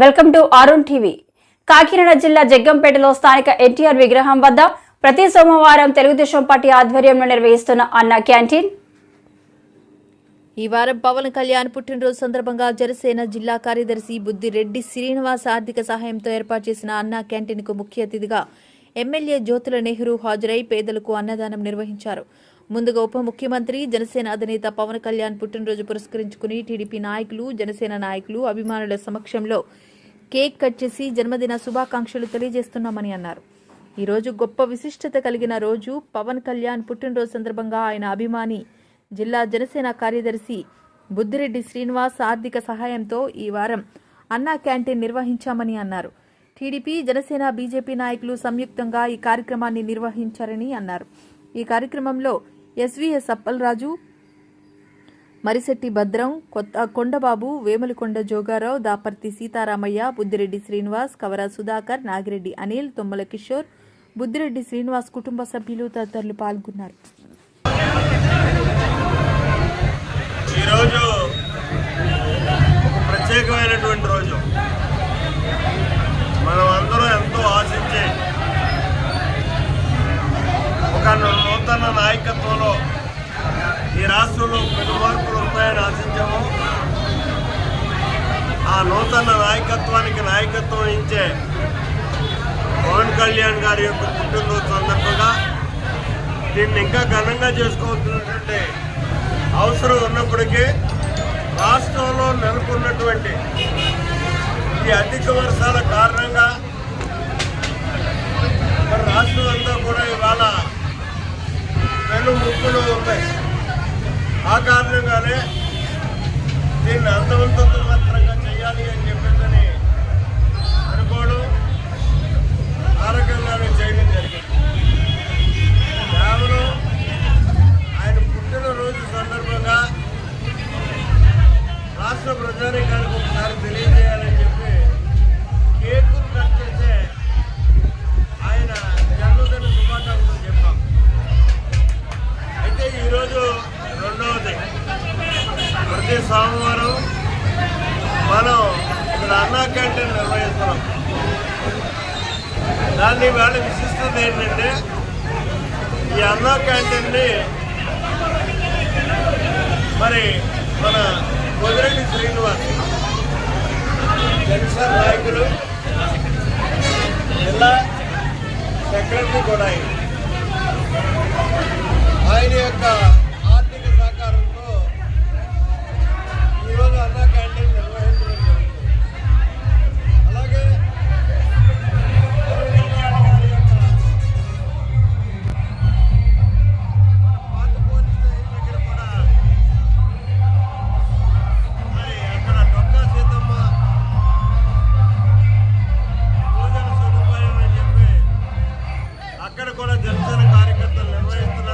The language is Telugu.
Welcome to Arun TV. Kakinada జిల్లా జగ్గంపేటలో స్థానిక ఎన్టీఆర్ విగ్రహం వద్ద ప్రతి సోమవారం తెలుగుదేశం పార్టీ ఆధ్వర్యంలో నిర్వహిస్తున్న అన్న క్యాంటీన్. ఈ వారం పవన్ కళ్యాణ్ పుట్టినరోజు సందర్భంగా జనసేన జిల్లా కార్యదర్శి బుద్దిరెడ్డి శ్రీనివాస్ ఆర్థిక సహాయంతో ఏర్పాటు చేసిన అన్నా క్యాంటీన్కు ముఖ్య అతిథిగా ఎమ్మెల్యే జ్యోతుల నెహ్రూ హాజరై పేదలకు అన్నదానం నిర్వహించారు. ముందుగా ఉప ముఖ్యమంత్రి జనసేన అధినేత పవన్ కళ్యాణ్ పుట్టినరోజు పురస్కరించుకుని టీడీపీ నాయకులు జనసేన నాయకులు అభిమానుల సమక్షంలో కేక్ కట్ చేసి జన్మదిన శుభాకాంక్షలు తెలియజేస్తున్నామని అన్నారు. ఈరోజు గొప్ప విశిష్టత కలిగిన రోజు పవన్ కళ్యాణ్ పుట్టినరోజు సందర్భంగా ఆయన అభిమాని జిల్లా జనసేన కార్యదర్శి బుద్దిరెడ్డి శ్రీనివాస్ ఆర్థిక సహాయంతో ఈ వారం అన్నా క్యాంటీన్ నిర్వహించామని అన్నారు. టీడీపీ జనసేన బీజేపీ నాయకులు సంయుక్తంగా ఈ కార్యక్రమాన్ని నిర్వహించారని అన్నారు. ఈ కార్యక్రమంలో ఎస్వీఎస్ అప్పలరాజు మరిశెట్టి భద్రం కొత్త కొండబాబు వేములకొండ జోగారావు దాపర్తి సీతారామయ్య బుద్దిరెడ్డి శ్రీనివాస్ కవర సుధాకర్ నాగిరెడ్డి అనిల్ తుమ్మల కిషోర్ బుద్దిరెడ్డి శ్రీనివాస్ కుటుంబ సభ్యులు తదితరులు పాల్గొన్నారు. ఈరోజు ఒక ప్రత్యేకమైనటువంటి రోజు. మనం ఎంతో ఆశించే ఒక నూతన నాయకత్వంలో ఈ రాష్ట్రంలో పెను మార్పులు ఉంటాయని ఆశించాము. ఆ నూతన నాయకత్వానికి నాయకత్వం ఇచ్చే పవన్ కళ్యాణ్ గారి యొక్క పుట్టినరోజు సందర్భంగా దీన్ని ఇంకా ఘనంగా చేసుకోవాల్సినటువంటి అవసరం ఉన్నప్పటికీ రాష్ట్రంలో నెలకొన్నటువంటి ఈ అధిక వర్షాల కారణంగానే దీన్ని అర్థవంతంగా చేయాలి అని చెప్పేసి అనుకోవడం ఆ రకంగానే చేయడం జరిగింది. కేవలం ఆయన పుట్టినరోజు సందర్భంగా రాష్ట్ర ప్రజానికానికి ఒకసారి తెలియజేయాలి. ప్రతి మనం ఇక్కడ అన్నా క్యాంటీన్ నిర్వహిస్తున్నాం. దాన్ని వాళ్ళ విశిష్టత ఏంటంటే ఈ అన్నా క్యాంటీన్ని మరి మన కొదిరెడ్డి శ్రీనివాస్ జనసేన నాయకులు జిల్లా సెక్రటరీ కూడా ఆయన యొక్క అక్కడ కూడా జనసేన కార్యకర్తలు నిర్వహిస్తున్నారు.